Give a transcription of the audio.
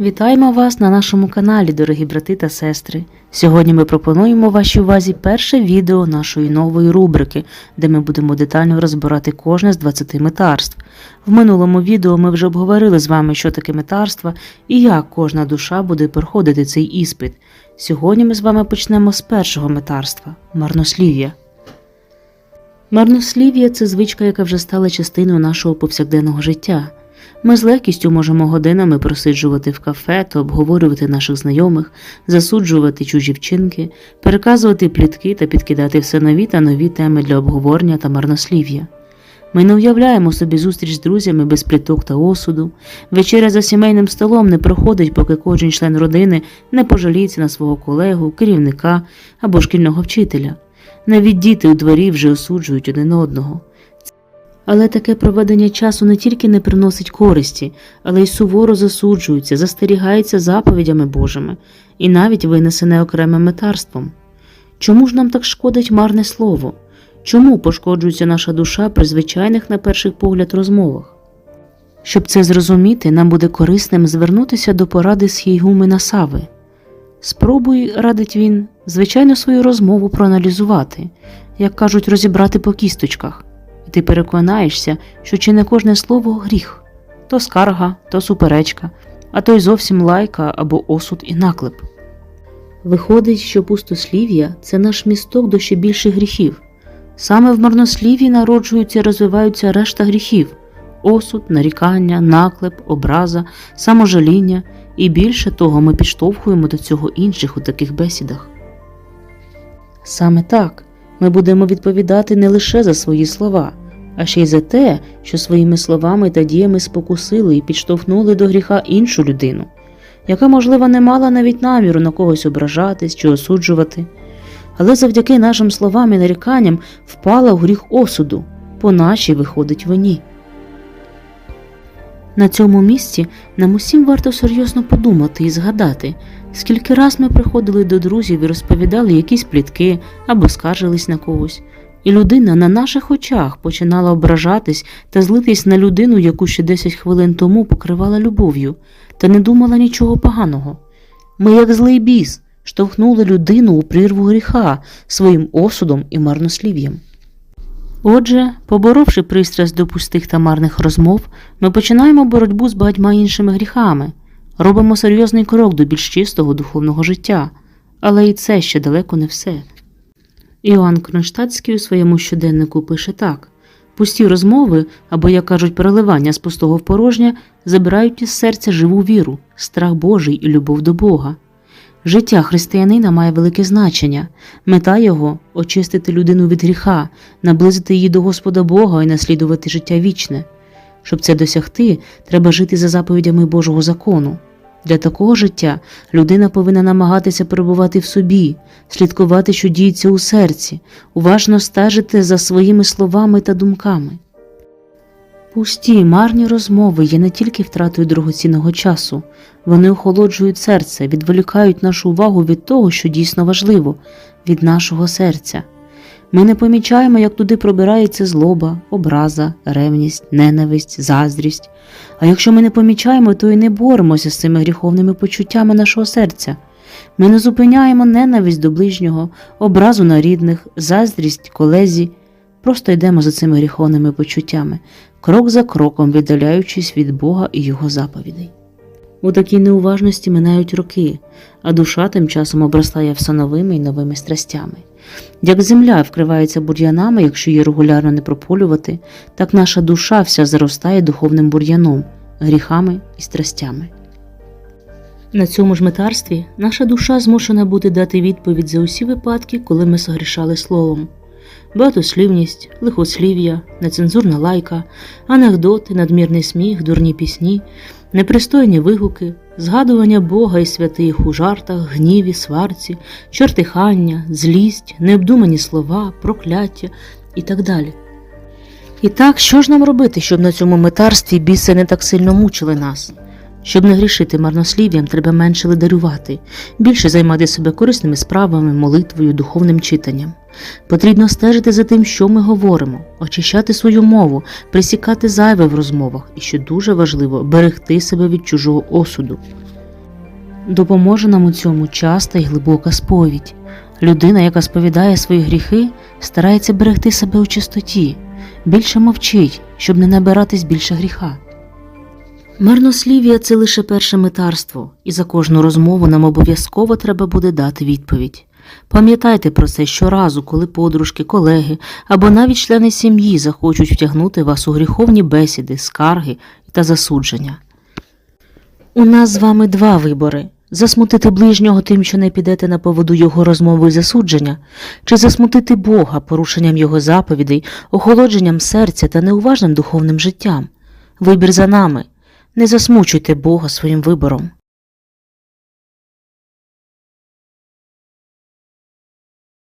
Вітаємо вас на нашому каналі, дорогі брати та сестри. Сьогодні ми пропонуємо вашій увазі перше відео нашої нової рубрики, де ми будемо детально розбирати кожне з 20 метарств. В минулому відео ми вже обговорили з вами, що таке метарство і як кожна душа буде проходити цей іспит. Сьогодні ми з вами почнемо з першого метарства марнослів'я. Марнослів'я це звичка, яка вже стала частиною нашого повсякденного життя. Ми з легкістю можемо годинами просиджувати в кафе та обговорювати наших знайомих, засуджувати чужі вчинки, переказувати плітки та підкидати все нові та нові теми для обговорення та марнослів'я. Ми не уявляємо собі зустріч з друзями без пліток та осуду. Вечеря за сімейним столом не проходить, поки кожен член родини не пожаліється на свого колегу, керівника або шкільного вчителя. Навіть діти у дворі вже осуджують один одного. Але таке проведення часу не тільки не приносить користі, але й суворо засуджується, застерігається заповідями Божими і навіть винесене окремим метарством. Чому ж нам так шкодить марне слово? Чому пошкоджується наша душа при звичайних, на перший погляд, розмовах? Щоб це зрозуміти, нам буде корисним звернутися до поради Схійгумена Сави. Спробуй, радить він, звичайно свою розмову проаналізувати, як кажуть, розібрати по кісточках ти переконаєшся, що чи не кожне слово гріх то скарга, то суперечка, а то й зовсім лайка або осуд і наклеп. Виходить, що пустослів'я це наш місток до ще більших гріхів. Саме в марнослів'ї народжуються і розвиваються решта гріхів осуд, нарікання, наклеп, образа, саможаління, і більше того, ми підштовхуємо до цього інших у таких бесідах. Саме так ми будемо відповідати не лише за свої слова, а ще й за те, що своїми словами та діями спокусили і підштовхнули до гріха іншу людину, яка, можливо, не мала навіть наміру на когось ображатись чи осуджувати, але завдяки нашим словам і наріканням впала в гріх осуду, по нашій виходить вині. На цьому місці нам усім варто серйозно подумати і згадати, скільки раз ми приходили до друзів і розповідали якісь плітки або скаржились на когось, і людина на наших очах починала ображатись та злитись на людину, яку ще 10 хвилин тому покривала любов'ю, та не думала нічого поганого. Ми, як злий біс, штовхнули людину у прірву гріха своїм осудом і марнослів'ям. Отже, поборовши пристрасть до пустих та марних розмов, ми починаємо боротьбу з багатьма іншими гріхами, робимо серйозний крок до більш чистого духовного життя, але і це ще далеко не все. Іоанн Кронштадтський у своєму щоденнику пише так: пусті розмови, або, як кажуть, переливання з пустого в порожнє, забирають із серця живу віру, страх Божий і любов до Бога. Життя християнина має велике значення, мета його очистити людину від гріха, наблизити її до Господа Бога і наслідувати життя вічне. Щоб це досягти, треба жити за заповідями Божого закону. Для такого життя людина повинна намагатися перебувати в собі, слідкувати, що діється у серці, уважно стежити за своїми словами та думками. Пусті марні розмови є не тільки втратою дорогоцінного часу, вони охолоджують серце, відволікають нашу увагу від того, що дійсно важливо, від нашого серця. Ми не помічаємо, як туди пробирається злоба, образа, ревність, ненависть, заздрість. А якщо ми не помічаємо, то і не боремося з цими гріховними почуттями нашого серця. Ми не зупиняємо ненависть до ближнього, образу на рідних, заздрість колезі, просто йдемо за цими гріховними почуттями, крок за кроком віддаляючись від Бога і Його заповідей. У такій неуважності минають роки, а душа тим часом обростає все новими і новими страстями. Як земля вкривається бур'янами, якщо її регулярно не прополювати, так наша душа вся заростає духовним бур'яном, гріхами і страстями. На цьому ж метарстві наша душа змушена буде дати відповідь за усі випадки, коли ми согрішали словом. Багатослівність, лихослів'я, нецензурна лайка, анекдоти, надмірний сміх, дурні пісні, непристойні вигуки, згадування Бога і святих у жартах, гніві, сварці, чортихання, злість, необдумані слова, прокляття і так далі. І так, що ж нам робити, щоб на цьому метарстві біси не так сильно мучили нас? Щоб не грішити марнослів'ям, треба менше лидарювати, більше займати себе корисними справами, молитвою, духовним читанням. Потрібно стежити за тим, що ми говоримо, очищати свою мову, присікати зайве в розмовах і, що дуже важливо, берегти себе від чужого осуду. Допоможе нам у цьому часта і глибока сповідь. Людина, яка сповідає свої гріхи, старається берегти себе у чистоті, більше мовчить, щоб не набиратись більше гріха. Марнослів'я це лише перше митарство, і за кожну розмову нам обов'язково треба буде дати відповідь. Пам'ятайте про це щоразу, коли подружки, колеги або навіть члени сім'ї захочуть втягнути вас у гріховні бесіди, скарги та засудження. У нас з вами два вибори: засмутити ближнього тим, що не підете на поводу його розмови і засудження, чи засмутити Бога порушенням його заповідей, охолодженням серця та неуважним духовним життям. Вибір за нами. Не засмучуйте Бога своїм вибором.